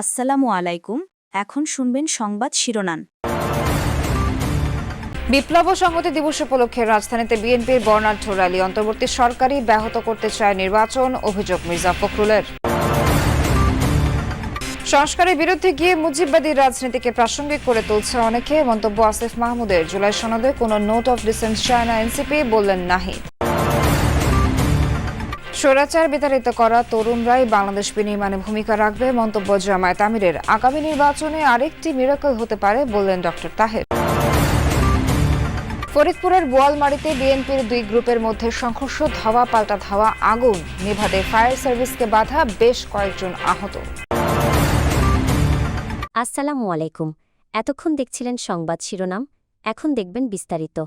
আসসালামু আলাইকুম, এখন শুনবেন সংবাদ শিরোনাম। বিপ্লব সংহতি দিবস উপলক্ষে রাজধানীতে বিএনপির বর্ণাঢ্য র্যালি। অন্তর্বর্তী সরকারই ব্যাহত করতে চায় নির্বাচন, অভিযোগ মির্জা ফখরুলের। সংস্কারের বিরুদ্ধে গিয়ে মুজিববাদী রাজনীতিকে প্রাসঙ্গিক করে তুলছে অনেকে, মন্তব্য আসিফ মাহমুদের। জুলাই সনদে কোনো নোট অফ ডিসেন্স চায় না এনসিপি, বললেন নাহি স্বৈরাচার বিতাড়িত করা তরুণরাই বাংলাদেশ বিনির্মাণে ভূমিকা রাখবে মন্তব্য জামায়াত আমিরের। আগামী নির্বাচনে আরেকটি মিরাকল হতে পারে বললেন ডক্টর তাহের। ফরিদপুরের বোয়ালমারিতে বিএনপির দুই গ্রুপের মধ্যে সংঘর্ষ, ধাওয়া, পাল্টা ধাওয়া, আগুন নেভাতে ফায়ার সার্ভিসকে বাধা বেশ কয়েকজন আহত। আসসালামু আলাইকুম। এতক্ষণ দেখছিলেন সংবাদ শিরোনাম, এখন দেখবেন বিস্তারিত।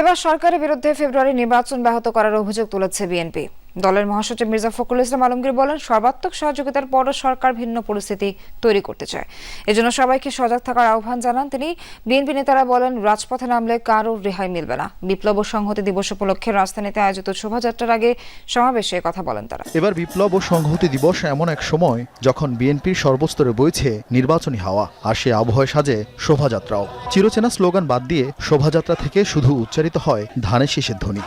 এবার সরকারের বিরুদ্ধে ফেব্রুয়ারি নির্বাচন ব্যাহত করার অভিযোগ তুলেছে বিএনপি। দলের মহাসচিব মির্জা ফখরুল ইসলাম আলমগীর বলেন, সর্বাত্মক সহযোগিতার পরও সরকার ভিন্ন পরিস্থিতি তৈরি করতে চায়। এজন্য সবাইকে সজাগ থাকার আহ্বান জানান তিনি। বিএনপি নেতারা বলেন, রাজপথে নামলে কারও রেহাই মিলবে না। বিপ্লব ও সংহতি দিবস উপলক্ষে রাজধানীতে আয়োজিত শোভাযাত্রার আগে সমাবেশে কথা বলেন তারা। এবার বিপ্লব ও সংহতি দিবস এমন এক সময় যখন বিএনপির সর্বস্তরে বইছে নির্বাচনী হাওয়া আর সে আবহাওয়ায় সাজে শোভাযাত্রাও। চিরচেনা স্লোগান বাদ দিয়ে শোভাযাত্রা থেকে শুধু উচ্চারিত হয় ধানের শীষের ধ্বনি।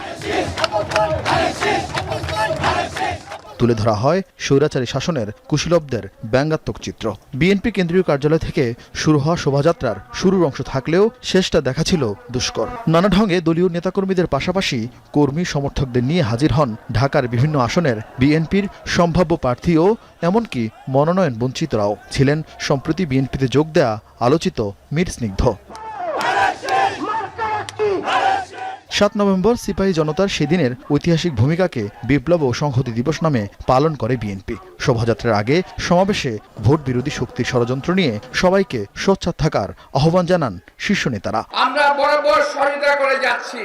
তুলে ধরা হয় স্বৈরাচারী শাসনের কুশীলবদের ব্যঙ্গাত্মক চিত্র। বিএনপি কেন্দ্রীয় কার্যালয় থেকে শুরু হওয়া শোভাযাত্রার শুরুর অংশ থাকলেও শেষটা দেখা ছিল দুষ্কর। নানা ঢঙ্গে দলীয় নেতাকর্মীদের পাশাপাশি কর্মী সমর্থকদের নিয়ে হাজির হন ঢাকার বিভিন্ন আসনের বিএনপির সম্ভাব্য প্রার্থী ও এমনকি মনোনয়ন বঞ্চিতরাও ছিলেন। সম্প্রতি বিএনপিতে যোগ দেয়া আলোচিত মীর স্নিগ্ধ। সাত নভেম্বর সিপাহী জনতার সেদিনের ঐতিহাসিক ভূমিকাকে বিপ্লব ও সংহতি দিবস নামে পালন করে বিএনপি। শোভাযাত্রার আগে সমাবেশে ভোট বিরোধী শক্তির ষড়যন্ত্র নিয়ে সবাইকে সোচ্চার থাকার আহ্বান জানান শীর্ষ নেতারা। আমরা বরাবর সহযোগিতা করে যাচ্ছি।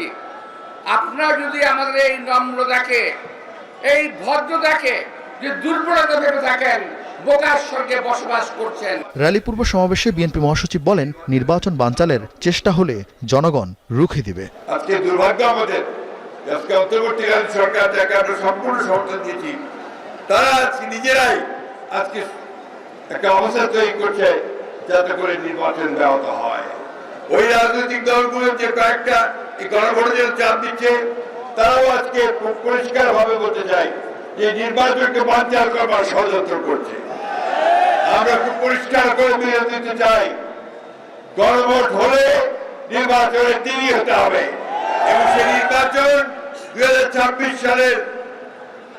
আপনারা যদি আমাদের এই নম্রতাকে, এই ভদ্রতাকে, যে দুর্বলতা ভেবে থাকেন বোকার স্বর্গে বসবাস করছেন। র্যালি পূর্ব সমাবেশে বিএনপি মহাসচিব বলেন নির্বাচন বানচালের চেষ্টা হলে জনগণ রুখে দিবে। আজকে দুর্ভাগ্য আমাদের আজকে অন্তর্বর্তীকালীন সরকার যাকে আমরা সম্পূর্ণ সমর্থন দিয়েছি। তারা আজকে নিজেরাই আজকে একটা অবস্থা তৈরি করছে যাতে করে নির্বাচন ব্যাহত হয়। ওই রাজনৈতিক দলগুলো যে কয়েকটা এই গণভোটের চাপ দিচ্ছে তারাও আজকে পরিষ্কার ভাবে বলতে চাই যে নির্বাচনকে বানচাল করবার ষড়যন্ত্র করছে। আমরা খুব পরিষ্কার করে বিরোধ দিতে চাই। গণভোট হলে নির্বাচনের দেরি হতে হবে। এবং সেই নির্বাচন দুই হাজার ছাব্বিশ সালের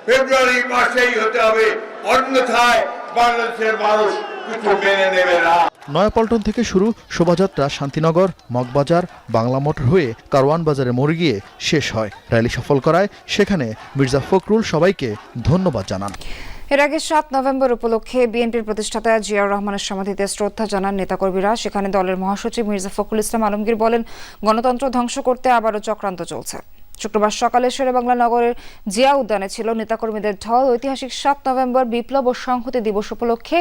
ফেব্রুয়ারি মাসেই হতে হবে। অন্যথায় বাংলাদেশের মানুষ কিছু মেনে নেবে না। নয়াপল্টন থেকে শুরু শোভাযাত্রা শান্তিনগর, মগবাজার, বাংলা মোটর হয়ে কারওয়ান বাজারে মোড় গিয়ে শেষ হয়। র্যালি সফল করায় সেখানে মির্জা ফখরুল সবাইকে ধন্যবাদ জানান। এর আগে সাত নভেম্বর উপলক্ষে বিএনপির প্রতিষ্ঠাতা জিয়াউর রহমানের সমাধিতে শ্রদ্ধা জানান নেতাকর্মীরা। সেখানে দলের মহাসচিব মির্জা ফখরুল ইসলাম আলমগীর বলেন, গণতন্ত্র ধ্বংস করতে আবারও চক্রান্ত চলছে। শুক্রবার সকালে শেরেবাংলা নগরের জিয়া উদ্যানে ছিল নেতাকর্মীদের ঢল। ঐতিহাসিক সাত নভেম্বর বিপ্লব ও সংহতি দিবস উপলক্ষে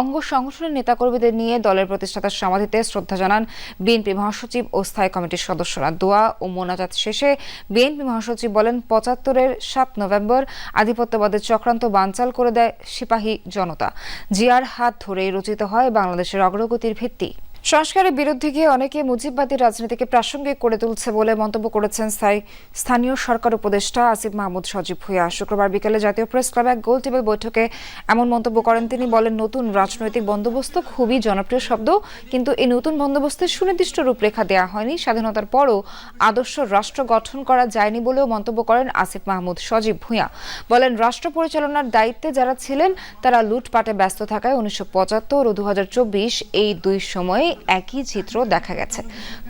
অঙ্গ সংগঠনের নেতাকর্মীদের নিয়ে দলের প্রতিষ্ঠাতার সমাধিতে শ্রদ্ধা জানান বিএনপি মহাসচিব ও স্থায়ী কমিটির সদস্যরা। দোয়া ও মোনাজাত শেষে বিএনপি মহাসচিব বলেন, পঁচাত্তরের সাত নভেম্বর আধিপত্যবাদের চক্রান্ত বানচাল করে দেয় সিপাহী জনতা। জিয়ার হাত ধরেই রচিত হয় বাংলাদেশের অগ্রগতির ভিত্তি। সংস্কারের বিরুদ্ধে গিয়ে অনেকে মুজিববাদী রাজনীতিকে প্রাসঙ্গিক করে তুলছে বলে মন্তব্য করেছেন স্থায়ী স্থানীয় সরকার উপদেষ্টা আসিফ মাহমুদ সজীব ভুইয়া। শুক্রবার বিকেলে জাতীয় প্রেস ক্লাবে এক গোল টেবিল বৈঠকে এমন মন্তব্য করেন। তিনি বলেন, নতুন রাজনৈতিক বন্দোবস্ত খুবই জনপ্রিয় শব্দ, কিন্তু এই নতুন বন্দোবস্তের সুনির্দিষ্ট রূপরেখা দেওয়া হয়নি। স্বাধীনতার পরও আদর্শ রাষ্ট্র গঠন করা যায়নি বলেও মন্তব্য করেন আসিফ মাহমুদ সজীব ভুইয়া। বলেন, রাষ্ট্র পরিচালনার দায়িত্বে যারা ছিলেন, তারা লুটপাটে ব্যস্ত থাকায় উনিশশো পঁচাত্তর ও দু হাজার চব্বিশ এই দুই সময়ে একই চিত্র দেখা গেছে।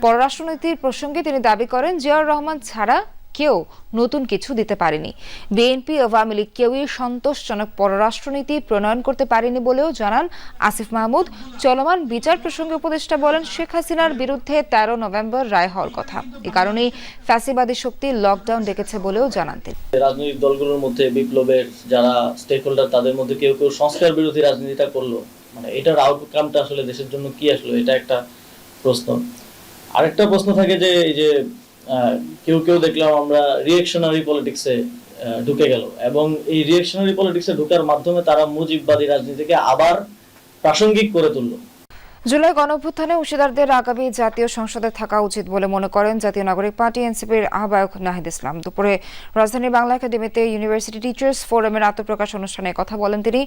পররাষ্ট্রনীতির প্রসঙ্গে তিনি দাবি করেন, জিয়াউর রহমান ছাড়া কেউ নতুন কিছু দিতে পারেনি। বিএনপি আওয়ামী লীগ কেউই সন্তোষজনক পররাষ্ট্রনীতি প্রণয়ন করতে পারেনি বলেও জানান আসিফ মাহমুদ। চলমান বিচার প্রসঙ্গে উপদেষ্টা বলেন, শেখ হাসিনার বিরুদ্ধে তেরো নভেম্বর রায় হওয়ার কথা। এ কারণেই ফ্যাসিবাদী শক্তি লকডাউন ডেকেছে বলেও জানান তিনি। রাজনৈতিক দলগুলোর মধ্যে বিপ্লবের যারা স্টেক হোল্ডার তাদের মধ্যে কেউ কেউ সংস্কার বিরোধী রাজনীতিটা করল। মানে এটার আউটকামটা আসলে দেশের জন্য কি আসলো, এটা একটা প্রশ্ন। আরেকটা প্রশ্ন থাকে যে, এই যে কেউ কেউ দেখলাম আমরা রিয়েকশনারি পলিটিক্সে ঢুকে গেল এবং এই রিয়েকশনারি পলিটিক্সে ঢুকার মাধ্যমে তারা মুজিববাদী রাজনীতিকে আবার প্রাসঙ্গিক করে তুললো। জুলাই গণঅভ্যুত্থানে অংশীদারদের আগামী জাতীয় সংসদে থাকা উচিত বলে মনে করেন জাতীয় নাগরিক পার্টি এনসিপির আহ্বায়ক নাহিদ ইসলাম। দুপুরে রাজধানীর বাংলা একাডেমিতে ইউনিভার্সিটি টিচার্স ফোরামের আত্মপ্রকাশ অনুষ্ঠানে কথা বলেন তিনি।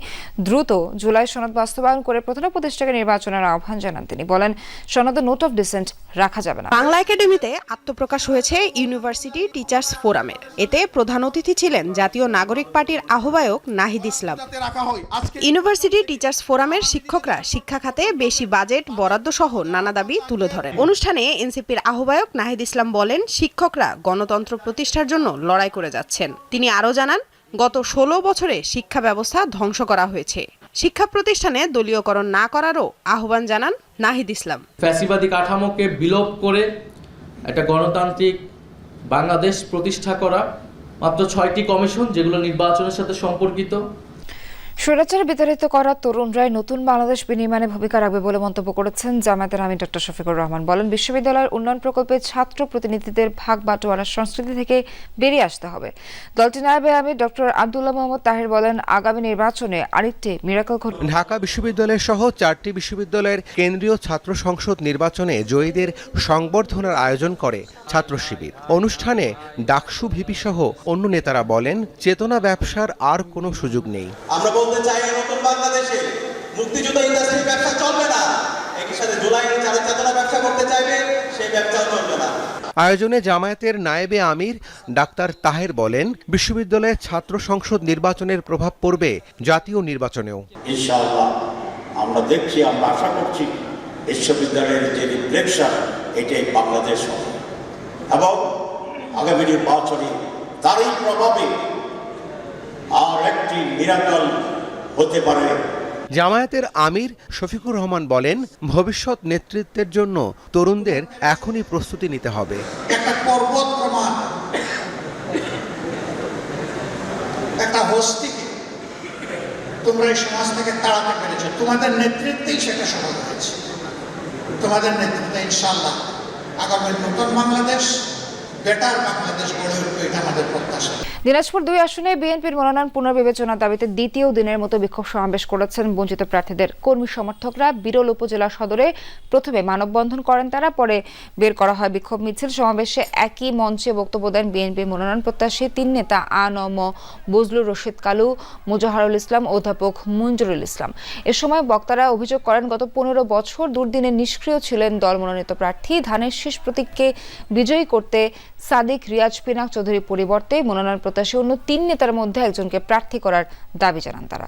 দ্রুত জুলাই সনদ বাস্তবায়ন করে প্রধান উপদেষ্টাকে নির্বাচনের আহ্বান জানান তিনি। বলেন সনদে নোট অফ ডিসেন্ট রাখা যাবে না। বাংলা একাডেমিতে আত্মপ্রকাশ হয়েছে ইউনিভার্সিটি টিচার্স ফোরামের। এতে প্রধান অতিথি ছিলেন জাতীয় নাগরিক পার্টির আহ্বায়ক নাহিদ ইসলাম। ইউনিভার্সিটি টিচার্স ফোরামের শিক্ষকরা শিক্ষা খাতে বেশি বাজেট বরাদ্দ সহ নানা দাবি তুলে ধরেন। অনুষ্ঠানে এনসিপির আহ্বায়ক নাহিদ ইসলাম বলেন, শিক্ষকরা গণতন্ত্র প্রতিষ্ঠার জন্য লড়াই করে যাচ্ছেন। তিনি আরও জানান, গত ষোলো বছরে শিক্ষা ব্যবস্থা ধ্বংস করা হয়েছে। শিক্ষা প্রতিষ্ঠানে দলীয়করণ না করারও আহ্বান জানান নাহিদ ইসলাম। ফ্যাসিবাদী কাঠামোকে বিলোপ করে একটা গণতান্ত্রিক বাংলাদেশ প্রতিষ্ঠা করা মাত্র ছয়টি কমিশন, যেগুলো নির্বাচনের সাথে সম্পর্কিত। স্বৈরাচার বিতাড়িত করা তরুণরাই নতুন বাংলাদেশ বিনির্মাণে ভূমিকা রাখবে বলে মন্তব্য করেছেন জামায়াতের আমির ডক্টর শফিকুর রহমান। বলেন বিশ্ববিদ্যালয়ের উন্নয়ন প্রকল্পে ছাত্র প্রতিনিধিদের ভাগ বাটোয়ারার সংস্কৃতি থেকে বেরিয়ে আসতে হবে। দলটি নায়বে আমির ডক্টর আব্দুল্লাহ মোহাম্মদ তাহের বলেন আগামী নির্বাচনে আরেকটি মিরাকল ঘটবে। ঢাকা বিশ্ববিদ্যালয় সহ চারটি বিশ্ববিদ্যালয়ের কেন্দ্রীয় ছাত্র সংসদ নির্বাচনে জয়ীদের সংবর্ধনার আয়োজন করে ছাত্র শিবির। অনুষ্ঠানে ডাকসু ভিপি সহ অন্য নেতারা বলেন চেতনা ব্যবসার আর কোনো সুযোগ নেই। আমরা বলতে চাই নতুন বাংলাদেশে মুক্তিযুদ্ধ ইন্ডাস্ট্রির ব্যবসা চলবে না। একই সাথে জুলাই যারা চেতনা ব্যবসা করতে চাইবে সেই ব্যবসাও চলবে না। আয়োজনে জামায়াতের নায়েবে আমির ডাক্তার তাহের বলেন বিশ্ববিদ্যালয়ের ছাত্র সংসদ নির্বাচনের প্রভাব পড়বে জাতীয় নির্বাচনেও। ইনশাআল্লাহ আমরা দেখছি আমরা আশা করছি বিশ্ববিদ্যালয়ের যে রিফ্লেকশন এটাই বাংলাদেশ হবে। এবং আগামী নির্বাচনে তারই প্রভাবে আর একটি মিরাকল হতে পারে। জামায়াতের আমির শফিকুর রহমান বলেন ভবিষ্যৎ নেতৃত্বের জন্য তরুণদের এখনই প্রস্তুতি নিতে হবে। একটা পর্বত প্রমাণ। একটা হস্তিকে তোমরা এই সমাজ থেকে তাড়াতে পেরেছ। তোমাদের নেতৃত্বেই সেটা সফল হয়েছে। তোমাদের নেতৃত্বে ইনশাল্লাহ আগামী নতুন বাংলাদেশ বেটার বাংলাদেশ গড়ে উঠবে, এটা আমাদের প্রত্যাশা। দিনাজপুর দুই আসনে বিএনপির মনোনয়ন পুনর্বিবেচনার দাবিতে দ্বিতীয় দিনের মতো বিক্ষোভ সমাবেশ করেছেন বঞ্চিত প্রার্থীদের কর্মী সমর্থকরা। বিরল উপজেলা সদরে প্রথমে মানববন্ধন করেন তারা, পরে বের করা হয় বিক্ষোভ মিছিল। সমাবেশে একই মঞ্চে বক্তব্য দেন বিএনপির মনোনয়ন প্রত্যাশী তিন নেতা আ নম বজলুর রশিদ কালু, মুজাহারুল ইসলাম, অধ্যাপক মঞ্জুরুল ইসলাম। এ সময় বক্তারা অভিযোগ করেন, গত পনেরো বছর দুর্দিনে নিষ্ক্রিয় ছিলেন দল মনোনীত প্রার্থী। ধানের শেষ প্রতীককে বিজয়ী করতে সাদিক রিয়াজ পিনাক চৌধুরীর পরিবর্তে মনোনয়ন প্রত্যাশী অন্য তিন নেতার মধ্যে একজনকে প্রার্থী করার দাবি জানান তারা।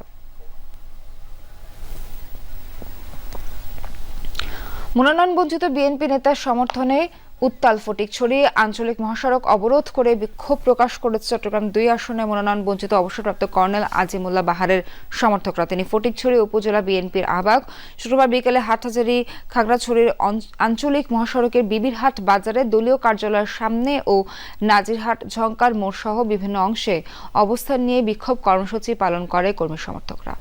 মনোনয়ন বঞ্চিত বিএনপি নেতার সমর্থনে উত্তাল ফটিকছড়ি আঞ্চলিক মহাসড়ক অবরোধ করে বিক্ষোভ প্রকাশ করেছে চট্টগ্রাম দুই আসনে মনোনয়ন বঞ্চিত অবসরপ্রাপ্ত কর্নেল আজিমুল্লাহ বাহারের সমর্থকরা। তিনি ফটিকছড়ি উপজেলা বিএনপির আহ্বায়ক। শুক্রবার বিকেলে হাটহাজারি খাগড়াছড়ির আঞ্চলিক মহাসড়কের বিবিরহাট বাজারে দলীয় কার্যালয়ের সামনে ও নাজিরহাট ঝঙ্কার মোড় সহ বিভিন্ন অংশে অবস্থান নিয়ে বিক্ষোভ কর্মসূচি পালন করে কর্মী সমর্থকরা।